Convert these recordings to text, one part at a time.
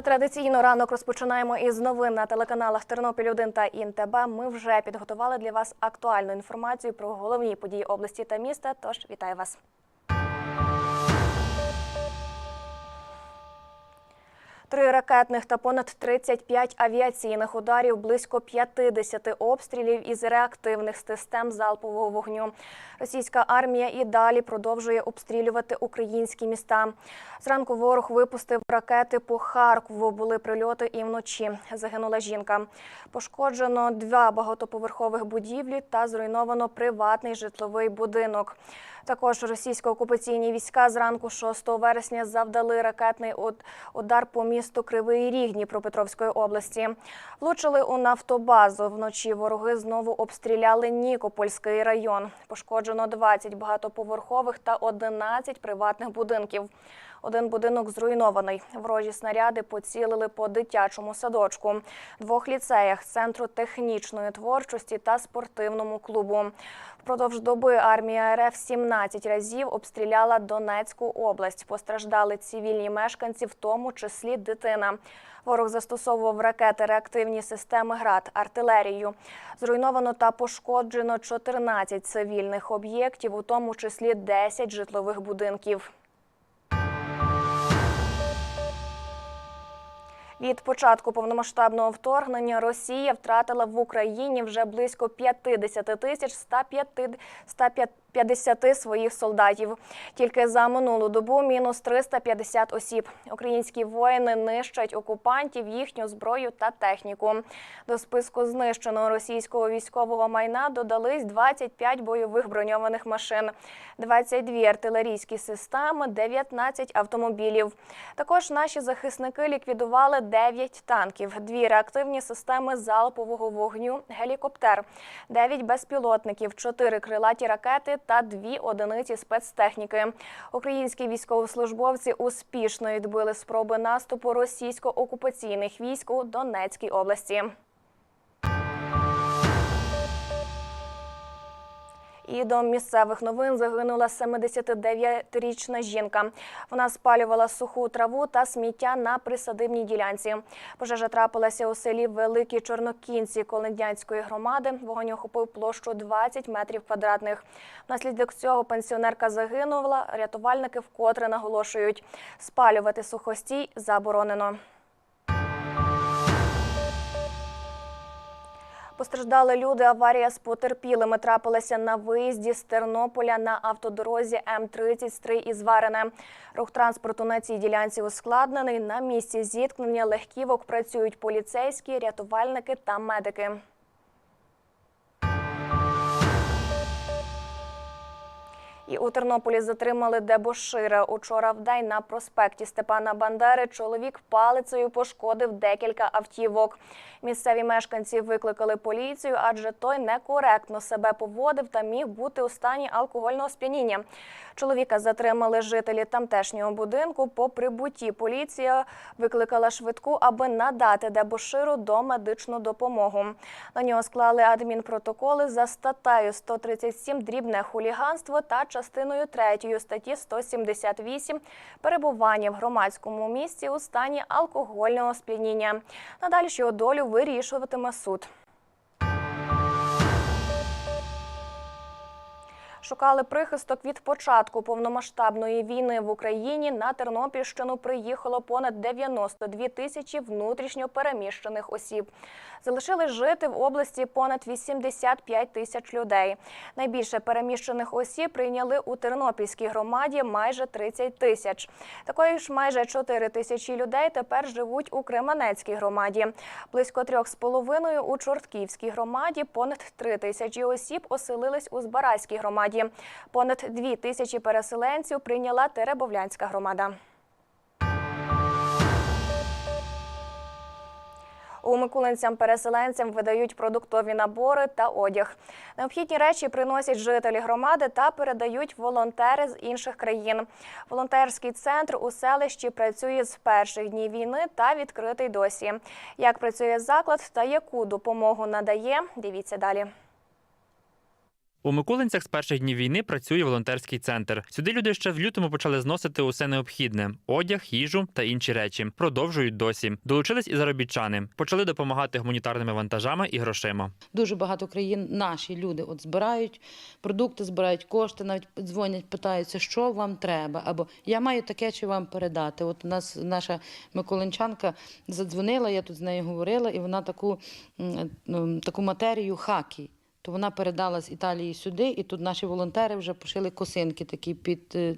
Вже традиційно ранок розпочинаємо із новин на телеканалах Тернопіль 1 та ІНТБ. Ми вже підготували для вас актуальну інформацію про головні події області та міста. Тож вітаю вас. Ракетних та понад 35 авіаційних ударів, близько 50 обстрілів із реактивних систем залпового вогню. Російська армія і далі продовжує обстрілювати українські міста. Зранку ворог випустив ракети по Харкову. Були прильоти і вночі. Загинула жінка. Пошкоджено два багатоповерхових будівлі та зруйновано приватний житловий будинок. Також російсько-окупаційні війська зранку 6 вересня завдали ракетний удар по місту Кривий Ріг Дніпропетровської області. Влучили у нафтобазу. Вночі вороги знову обстріляли Нікопольський район. Пошкоджено 20 багатоповерхових та 11 приватних будинків. Один будинок зруйнований. Ворожі снаряди поцілили по дитячому садочку, двох ліцеях, центру технічної творчості та спортивному клубу. Впродовж доби армія РФ 17 разів обстріляла Донецьку область. Постраждали цивільні мешканці, в тому числі дитина. Ворог застосовував ракети, реактивні системи ГРАД, артилерію. Зруйновано та пошкоджено 14 цивільних об'єктів, у тому числі 10 житлових будинків. Від початку повномасштабного вторгнення Росія втратила в Україні вже близько 50 тисяч 150 своїх солдатів. Тільки за минулу добу мінус 350 осіб. Українські воїни нищать окупантів, їхню зброю та техніку. До списку знищеного російського військового майна додались 25 бойових броньованих машин, 22 артилерійські системи, 19 автомобілів. Також наші захисники ліквідували 9 танків, дві реактивні системи залпового вогню, гелікоптер, 9 безпілотників, 4 крилаті ракети та 2 одиниці спецтехніки. Українські військовослужбовці успішно відбили спроби наступу російсько-окупаційних військ у Донецькій області. І до місцевих новин загинула 79-річна жінка. Вона спалювала суху траву та сміття на присадибній ділянці. Пожежа трапилася у селі Великі Чорнокінці Колендянської громади. Вогонь охопив площу 20 метрів квадратних. Внаслідок цього пенсіонерка загинула. Рятувальники вкотре наголошують, спалювати сухостій заборонено. Постраждали люди. Аварія з потерпілими трапилася на виїзді з Тернополя на автодорозі М-33 із Варене. Рух транспорту на цій ділянці ускладнений. На місці зіткнення легківок працюють поліцейські, рятувальники та медики. І у Тернополі затримали дебошира. Учора вдень на проспекті Степана Бандери чоловік палицею пошкодив декілька автівок. Місцеві мешканці викликали поліцію, адже той некоректно себе поводив та міг бути у стані алкогольного сп'яніння. Чоловіка затримали жителі тамтешнього будинку. По прибутті поліція викликала швидку, аби надати дебоширу домедичну допомогу. На нього склали адмінпротоколи за статтею 137 дрібне хуліганство та частиною 3 статті 178 перебування в громадському місці у стані алкогольного сп'яніння. Надалі його долю вирішуватиме суд. Шукали прихисток від початку повномасштабної війни в Україні. На Тернопільщину приїхало понад 92 тисячі внутрішньо переміщених осіб. Залишили жити в області понад 85 тисяч людей. Найбільше переміщених осіб прийняли у Тернопільській громаді майже 30 тисяч. Такої ж майже 4 тисячі людей тепер живуть у Кременецькій громаді. Близько трьох з половиною у Чортківській громаді. Понад 3 тисячі осіб оселились у Збаразькій громаді. Понад 2 тисячі переселенців прийняла Теребовлянська громада. У Микулинцям-переселенцям видають продуктові набори та одяг. Необхідні речі приносять жителі громади та передають волонтери з інших країн. Волонтерський центр у селищі працює з перших днів війни та відкритий досі. Як працює заклад та яку допомогу надає, дивіться далі. У Миколинцях з перших днів війни працює волонтерський центр. Сюди люди ще в лютому почали зносити усе необхідне: одяг, їжу та інші речі. Продовжують досі. Долучились і заробітчани. Почали допомагати гуманітарними вантажами і грошима. Дуже багато країн наші люди от збирають продукти, збирають кошти, навіть дзвонять, питаються, що вам треба, або я маю таке, чи вам передати. От у нас наша миколинчанка задзвонила, я тут з нею говорила, і вона таку, таку матерію хакі. То вона передала з Італії сюди, і тут наші волонтери вже пошили косинки такі під, е,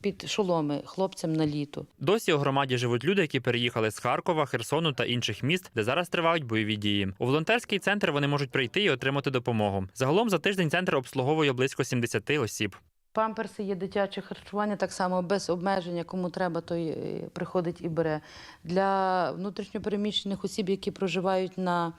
під шоломи хлопцям на літо. Досі у громаді живуть люди, які переїхали з Харкова, Херсону та інших міст, де зараз тривають бойові дії. У волонтерський центр вони можуть прийти і отримати допомогу. Загалом за тиждень центр обслуговує близько 70 осіб. Памперси є дитяче харчування, так само без обмеження. Кому треба, той е, приходить і бере. Для внутрішньопереміщених осіб, які проживають на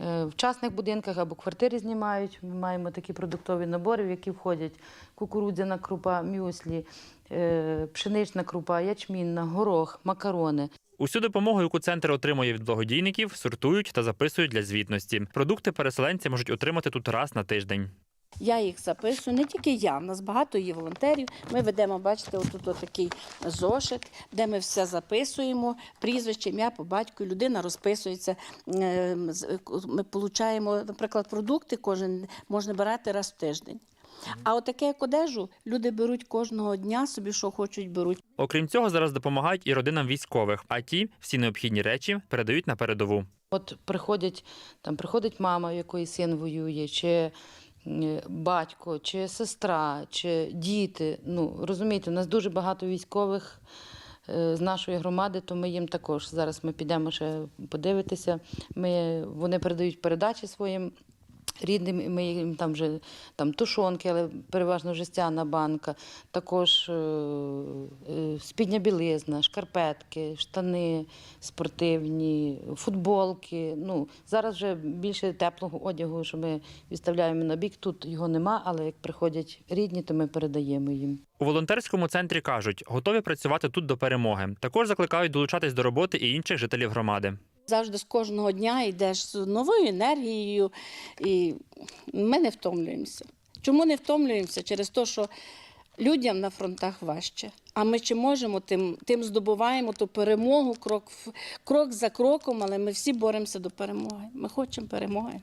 е, частних будинках або квартири знімають. Ми маємо такі продуктові набори, в які входять кукурудзяна крупа, мюслі, е, пшенична крупа, ячмінна, горох, макарони. Усю допомогу, яку центр отримує від благодійників, сортують та записують для звітності. Продукти переселенці можуть отримати тут раз на тиждень. Я їх записую, не тільки я, в нас багато є волонтерів. Ми ведемо, бачите, отут отакий зошит, де ми все записуємо, прізвище, ім'я по батьку, людина розписується. Е, Ми отримуємо, наприклад, продукти кожен можна брати раз в тиждень. А отаке як одежу люди беруть кожного дня, собі що хочуть беруть. Окрім цього, зараз допомагають і родинам військових, а ті всі необхідні речі передають на передову. От приходять, там приходить мама, в якої син воює, чи батько, чи сестра, чи діти. Ну, розумієте, у нас дуже багато військових е, з нашої громади, то ми їм також. Зараз ми підемо ще подивитися. Ми, вони передають передачі своїм. Рідним ми їм там вже там тушонки, але переважно жестяна банка, також е, е, спідня білизна, шкарпетки, штани спортивні, футболки. Ну, зараз вже більше теплого одягу, що ми відставляємо на бік. Тут його нема, але як приходять рідні, то ми передаємо їм. У волонтерському центрі кажуть, готові працювати тут до перемоги. Також закликають долучатись до роботи і інших жителів громади. Завжди з кожного дня йдеш з новою енергією, і ми не втомлюємося. Чому не втомлюємося? Через те, що людям на фронтах важче. А ми чи можемо, тим, тим здобуваємо ту перемогу крок, крок за кроком, але ми всі боремося до перемоги. Ми хочемо перемоги.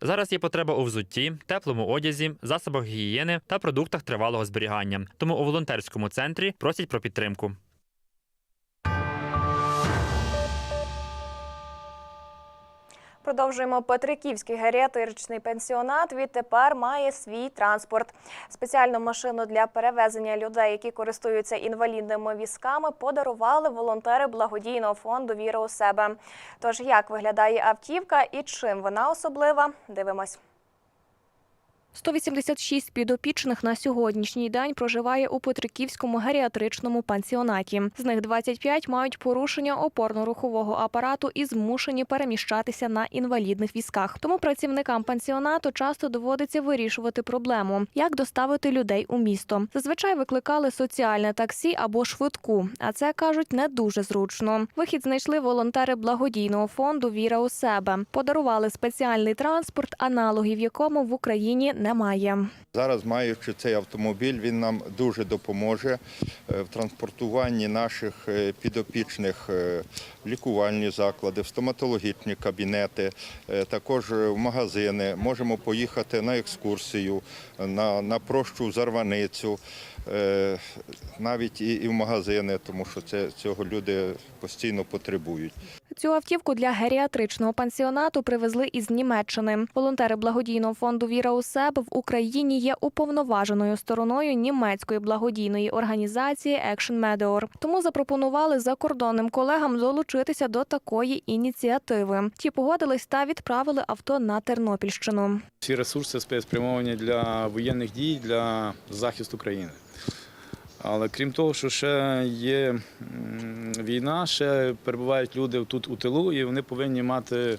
Зараз є потреба у взутті, теплому одязі, засобах гігієни та продуктах тривалого зберігання. Тому у волонтерському центрі просять про підтримку. Продовжуємо Петриківський геріатричний пенсіонат. Відтепер має свій транспорт. Спеціальну машину для перевезення людей, які користуються інвалідними візками, подарували волонтери благодійного фонду Віра у себе. Тож як виглядає автівка і чим вона особлива? Дивимось. 186 підопічних на сьогоднішній день проживає у Петриківському геріатричному пансіонаті. З них 25 мають порушення опорно-рухового апарату і змушені переміщатися на інвалідних візках. Тому працівникам пансіонату часто доводиться вирішувати проблему, як доставити людей у місто. Зазвичай викликали соціальне таксі або швидку, а це кажуть не дуже зручно. Вихід знайшли волонтери благодійного фонду Віра у себе. Подарували спеціальний транспорт, аналогів якому в Україні немає. Зараз, маючи цей автомобіль, він нам дуже допоможе е, в транспортуванні наших е, підопічних е, лікувальні заклади, в стоматологічні кабінети, також в магазини. Можемо поїхати на екскурсію, на, на прощу зарваницю, навіть і, і в магазини, тому що це, цього люди постійно потребують. Цю автівку для геріатричного пансіонату привезли із Німеччини. Волонтери благодійного фонду Віра у себе в Україні є уповноваженою стороною німецької благодійної організації Action Medeor. Тому запропонували закордонним колегам долучитися до такої ініціативи. Ті погодились та відправили авто на Тернопільщину. Всі ресурси спрямовані для воєнних дій, для захисту країни. Але крім того, що ще є війна, ще перебувають люди тут у тилу, і вони повинні мати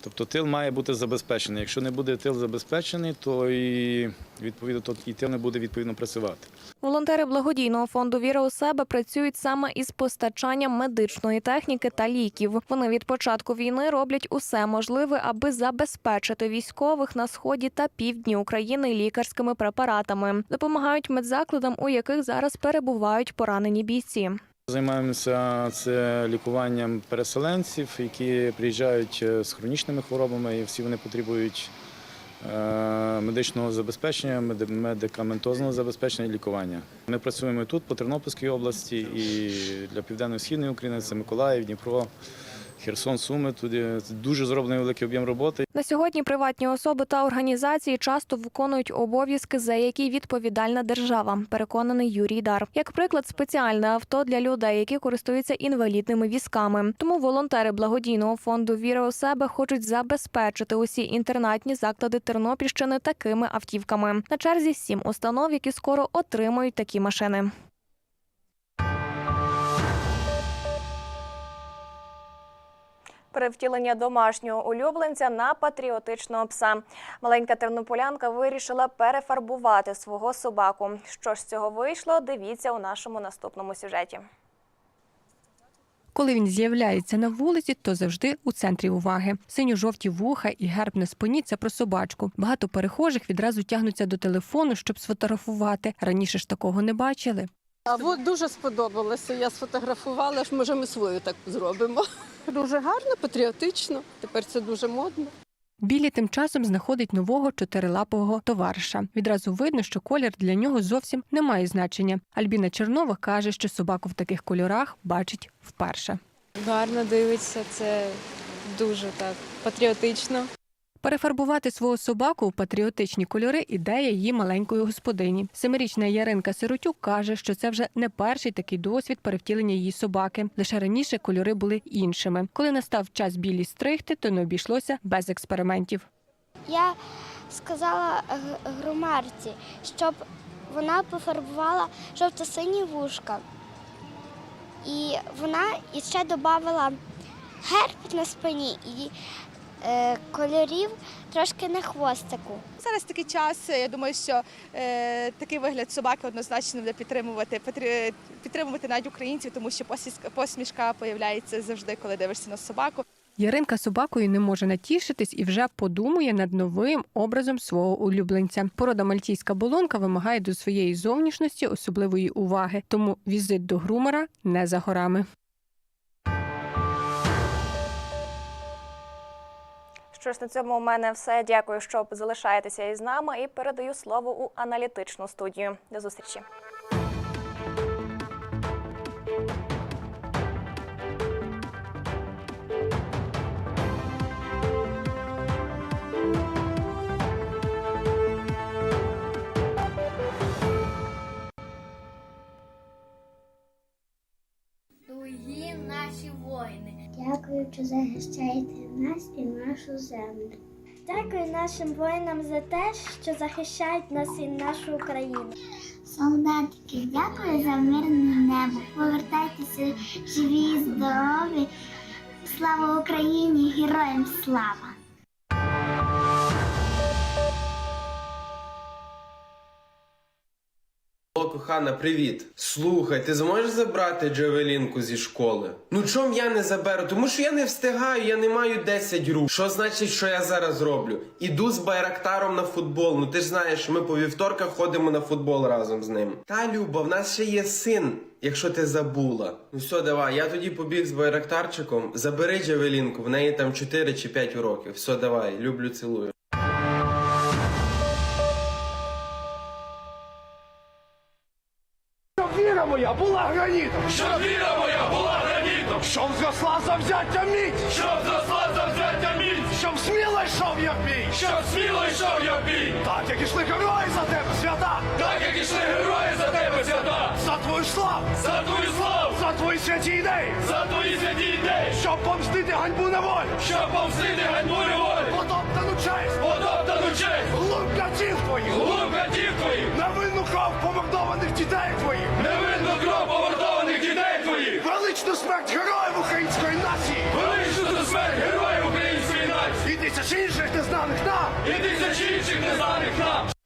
Тобто тил має бути забезпечений. Якщо не буде тил забезпечений, то і відповідно то і тил не буде відповідно працювати. Волонтери благодійного фонду Віра у себе працюють саме із постачанням медичної техніки та ліків. Вони від початку війни роблять усе можливе, аби забезпечити військових на сході та півдні України лікарськими препаратами. Допомагають медзакладам, у яких зараз перебувають поранені бійці. Займаємося це лікуванням переселенців, які приїжджають е, з хронічними хворобами, і всі вони потребують е, медичного забезпечення, меди- медикаментозного забезпечення і лікування. Ми працюємо тут, по Тернопільській області, і для південно-східної України це Миколаїв, Дніпро, Херсон, Суми. Туди дуже зроблений великий об'єм роботи. На сьогодні приватні особи та організації часто виконують обов'язки, за які відповідальна держава. Переконаний Юрій Дар. Як приклад, спеціальне авто для людей, які користуються інвалідними візками. Тому волонтери благодійного фонду Віра у себе хочуть забезпечити усі інтернатні заклади Тернопільщини такими автівками. На черзі сім установ, які скоро отримають такі машини. Перевтілення домашнього улюбленця на патріотичного пса. Маленька тернополянка вирішила перефарбувати свого собаку. Що ж з цього вийшло? Дивіться у нашому наступному сюжеті. Коли він з'являється на вулиці, то завжди у центрі уваги. Синьо-жовті вуха і герб на спині це про собачку. Багато перехожих відразу тягнуться до телефону, щоб сфотографувати. Раніше ж такого не бачили. А от дуже сподобалося. Я сфотографувала, ж може ми свою так зробимо. Дуже гарно, патріотично. Тепер це дуже модно. Білі тим часом знаходить нового чотирилапого товариша. Відразу видно, що колір для нього зовсім не має значення. Альбіна Чернова каже, що собаку в таких кольорах бачить вперше. Гарно дивиться, це дуже так патріотично. Перефарбувати свого собаку у патріотичні кольори ідея її маленької господині. Семирічна Яринка Сиротюк каже, що це вже не перший такий досвід перевтілення її собаки. Лише раніше кольори були іншими. Коли настав час білі стригти, то не обійшлося без експериментів. Я сказала громарці, щоб вона пофарбувала жовто-сині вушка. І вона іще додала герб на спині і кольорів трошки на хвостику. Зараз такий час. Я думаю, що е, такий вигляд собаки однозначно буде підтримувати підтримувати навіть українців, тому що посмішка, посмішка появляється завжди, коли дивишся на собаку. Яринка собакою не може натішитись і вже подумує над новим образом свого улюбленця. Порода мальтійська болонка вимагає до своєї зовнішності особливої уваги, тому візит до грумера не за горами. Що ж на цьому у мене все. Дякую, що залишаєтеся із нами, і передаю слово у аналітичну студію. До зустрічі. Наші воїни. Дякую, що захищаєте нас і нашу землю. Дякую нашим воїнам за те, що захищають нас і нашу Україну. Солдатики, дякую за мирне небо. Повертайтеся живі, здорові. Слава Україні! Героям слава! О, кохана, привіт. Слухай, ти зможеш забрати Джавелінку зі школи? Ну чом я не заберу? Тому що я не встигаю, я не маю 10 рук. Що значить, що я зараз роблю? Іду з Байрактаром на футбол. Ну ти ж знаєш, ми по вівторках ходимо на футбол разом з ним. Та Люба, в нас ще є син, якщо ти забула. Ну все, давай, я тоді побіг з Байрактарчиком. Забери Джавелінку, в неї там 4 чи 5 років. Все, давай, люблю, цілую. Моя була гранітом! Щоб віра моя була гранітом! Щоб зросла завзяття міць! Щоб зросла завзяття міць! Щоб сміло йшов я в бій! Щоб сміло йшов я в бій! Так, як ішли герої за тебе, свята! Так, як ішли герої за тебе, свята! За твою славу! За твою святі ідеї! За твої святі ідеї! Щоб помстити ганьбу на волю! Щоб помстити ганьбу на волю! Потоптану честь! Потоптану честь! Лук твої, твоїх! Лук братів твоїх! Невинну кров помордованих дітей твоїх! Невинну кров помордованих дітей твоїх! Величну смерть героїв української нації! Величну смерть героїв української нації! І тисяч інших незнаних нам! І тисяч інших незнаних нам!